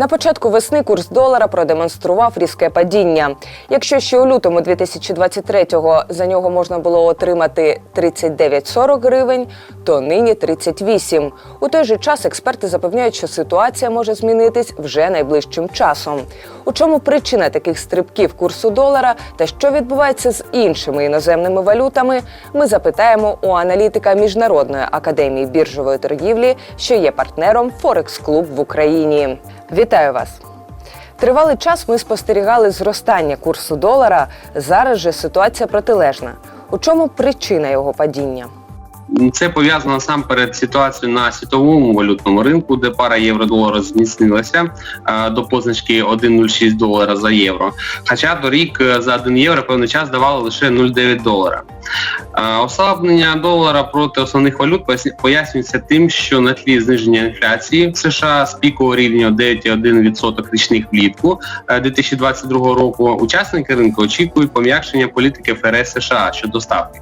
На початку весни курс долара продемонстрував різке падіння. Якщо ще у лютому 2023-го за нього можна було отримати 39-40 гривень, то нині 38. У той же час експерти запевняють, що ситуація може змінитись вже найближчим часом. У чому причина таких стрибків курсу долара та що відбувається з іншими іноземними валютами, ми запитаємо у аналітика Міжнародної академії біржової торгівлі, що є партнером Форекс Клуб в Україні. Вітаю вас! Тривалий час ми спостерігали зростання курсу долара. Зараз же ситуація протилежна. У чому причина його падіння? Це пов'язано насамперед ситуацією на світовому валютному ринку, де пара євро-долара зміцнилася е, до позначки 1,06 долара за євро. Хоча торік е, за 1 євро певний час давали лише 0,9 долара. Е, Ослаблення долара проти основних валют пояснюється тим, що на тлі зниження інфляції в США з пікового рівня 9,1% річних влітку е, 2022 року учасники ринку очікують пом'якшення політики ФРС США щодо ставки.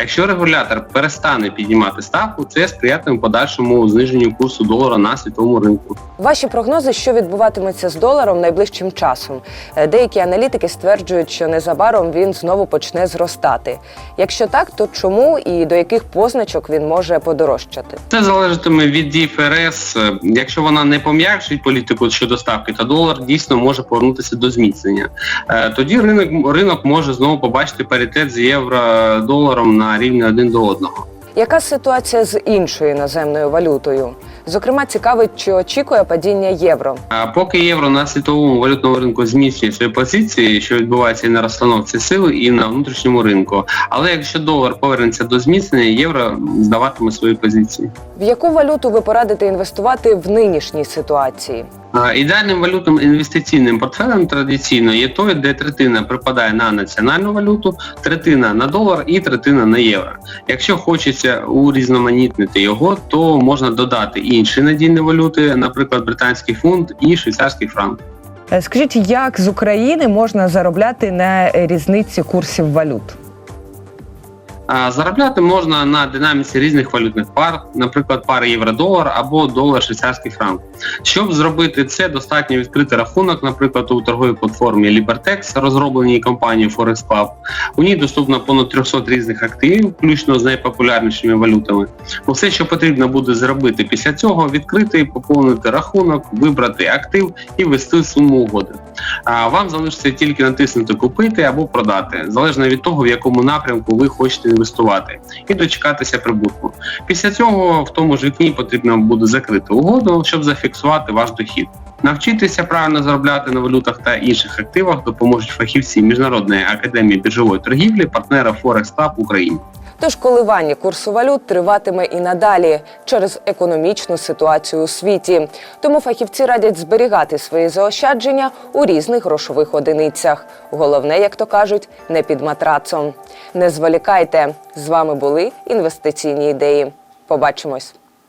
Якщо регулятор перестане піднімати ставку, це сприятиме подальшому зниженню курсу долара на світовому ринку. Ваші прогнози, що відбуватиметься з доларом найближчим часом. Е, Деякі аналітики стверджують, що незабаром він знову почне зростати. Якщо так, то чому і до яких позначок він може подорожчати? Це залежатиме від дій ФРС. Е, Якщо вона не пом'якшить політику щодо ставки, то долар дійсно може повернутися до зміцнення. Е, Тоді ринок ринок може знову побачити паритет з на рівні один до одного. Яка ситуація з іншою іноземною валютою? Зокрема, цікавить, чи очікує падіння євро. А поки євро на світовому валютному ринку зміцнює свої позиції, що відбувається і на розстановці сили, і на внутрішньому ринку. Але якщо долар повернеться до зміцнення, євро здаватиме свої позиції. В яку валюту ви порадите інвестувати в нинішній ситуації? Ідеальним валютним інвестиційним портфелем традиційно є той, де третина припадає на національну валюту, третина на долар і третина на євро. Якщо хочеться урізноманітнити його, то можна додати інші надійні валюти, наприклад, британський фунт і швейцарський франк. Е, Скажіть, як з України можна заробляти на різниці курсів валют? Заробляти можна на динаміці різних валютних пар, наприклад, пари євро-долар або долар-швейцарський франк. Щоб зробити це, достатньо відкрити рахунок, наприклад, у торговій платформі Libertex, розробленій компанією Forex Club. У ній доступно понад 300 різних активів, включно з найпопулярнішими валютами. Все, що потрібно буде зробити після цього, відкрити, поповнити рахунок, вибрати актив і ввести суму угоди. А вам залишиться тільки натиснути купити або продати, залежно від того, в якому напрямку ви хочете інвестувати, і дочекатися прибутку. Після цього в тому ж вікні потрібно буде закрити угоду, щоб зафіксувати ваш дохід. Навчитися правильно заробляти на валютах та інших активах допоможуть фахівці Міжнародної академії біржової торгівлі, партнера Forex Club України. Тож коливання курсу валют триватиме і надалі через економічну ситуацію у світі. Тому фахівці радять зберігати свої заощадження у різних грошових одиницях. Головне, як то кажуть, не під матрацом. Не зволікайте. З вами були інвестиційні ідеї. Побачимось.